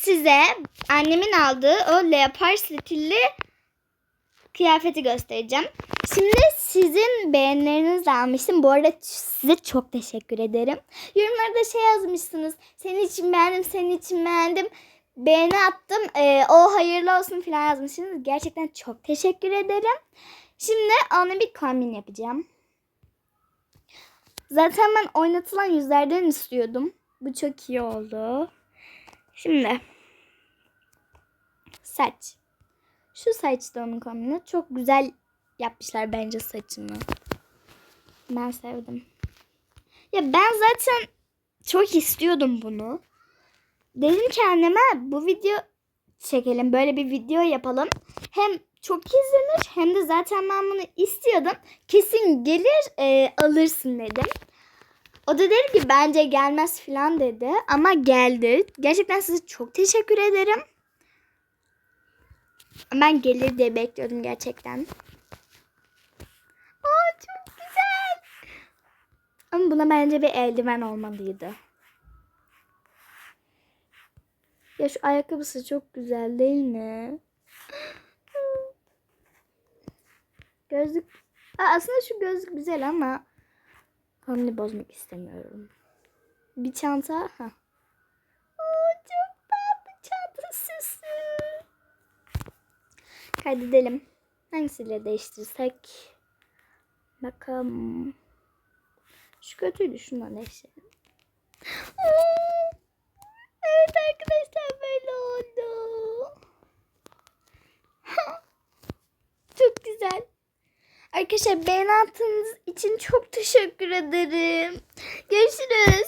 size annemin aldığı o leopar stilli kıyafeti göstereceğim. Şimdi sizin beğenilerinizle almıştım. Bu arada size çok teşekkür ederim. Yorumlarda şey yazmışsınız. Senin için beğendim, senin için beğendim. Beğeni attım. Ee, o hayırlı olsun falan yazmışsınız. Gerçekten çok teşekkür ederim. Şimdi ona bir kombin yapacağım. Zaten ben oynatılan yüzlerden istiyordum. Bu çok iyi oldu. Şimdi saç. Şu saç da onun kombini. Çok güzel yapmışlar bence saçını. Ben sevdim. Ya ben zaten çok istiyordum bunu. Dedim ki anneme bu video çekelim. Böyle bir video yapalım. Hem çok izlenir hem de zaten ben bunu istiyordum. Kesin gelir e, alırsın dedim. O da dedi ki bence gelmez falan dedi. Ama geldi. Gerçekten size çok teşekkür ederim. Ben gelir diye bekliyordum gerçekten. Aa çok güzel. Ama buna bence bir eldiven olmalıydı. Ya şu ayakkabısı çok güzel değil mi? Gözlük. Aa, aslında şu gözlük güzel ama hamle bozmak istemiyorum. Bir çanta. Ha. Aa, çok tatlı çanta süsü. Kaydedelim. Hangisiyle değiştirsek? Bakalım. Şu kötüydü. Şundan değiştirelim. Aa, Evet arkadaşlar böyle oldu. Çok güzel. Arkadaşlar beğeni attığınız için çok teşekkür ederim. Görüşürüz.